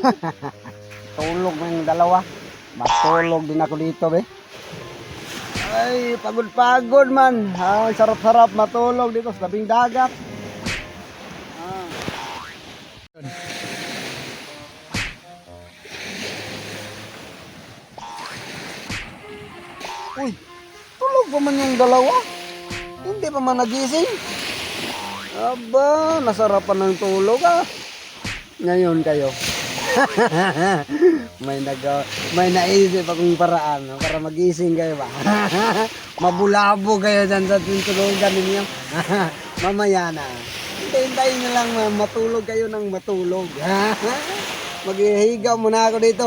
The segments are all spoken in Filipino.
Tulog ng dalawa. Matulog din ako dito, be. Ay, pagod-pagod man. Ay, sarap-sarap matulog dito sa labing dagat. Ah. Uy, tulog pa man yung dalawa. Hindi pa man nagising. Aba, nasarapan ng tulog ah. Ngayon kayo. may nag may naisip akong paraan no, para magising kayo ba. Mabulabo kayo dyan sa tulugan ninyo. Mamaya na. Hintayin nyo lang ma- matulog kayo ng matulog. Maghihigaw muna ako dito.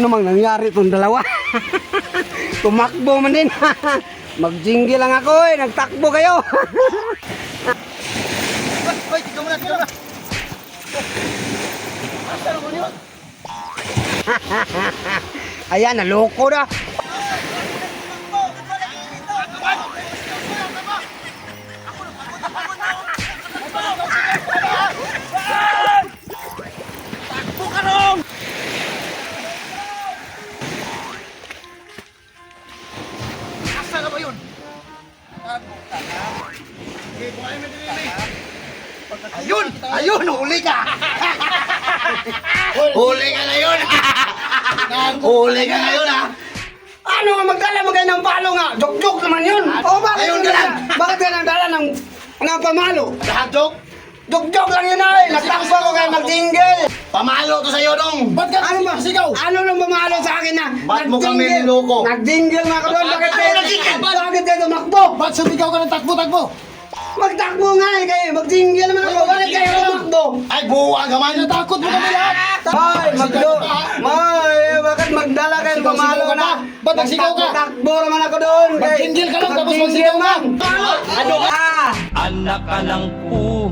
mang nangyari itong dalawa? Tumakbo man din. Magjinggi lang ako eh. Nagtakbo kayo. Hoy, tignan mo na, tignan mo na. Asa naman yun? Ayan, naloko na. Asa na ba yun? Ayun! Ayun! Huli ka! Huli ka na yun! Huli ka na yun ha! Ano nga magdala mo kayo ng palo nga? Jok-jok naman yun. O bakit Ayun yun ka lang. Bakit ka nagdala ng, ng pamalo? Lahat-jok! Jok-jok lang yun ay. Nagtakbo ko kayo magjingle. Pamalo to sa'yo dong! Ba't Ano ba? Sigaw? Ano nang pamalo sa akin na? Ba't mo kami niloko? Nagjingle nga ako doon. Bakit kayo? nagjingle? Bakit kayo tumakbo? Ba't sumigaw ka ng takbo-takbo? Magtakbo nga eh kayo. Magjingle naman ako. Bakit kayo tumakbo? Ay, buwa gaman! Natakot mo kami lahat! Ay, magdo. May, bakit magdala kayo pamalo na? ka ba? Ba't nagsigaw ka? Takbo naman ako doon. Magjingle ka lang, tapos magsigaw ka. man. Ano ka? anak ka ng pu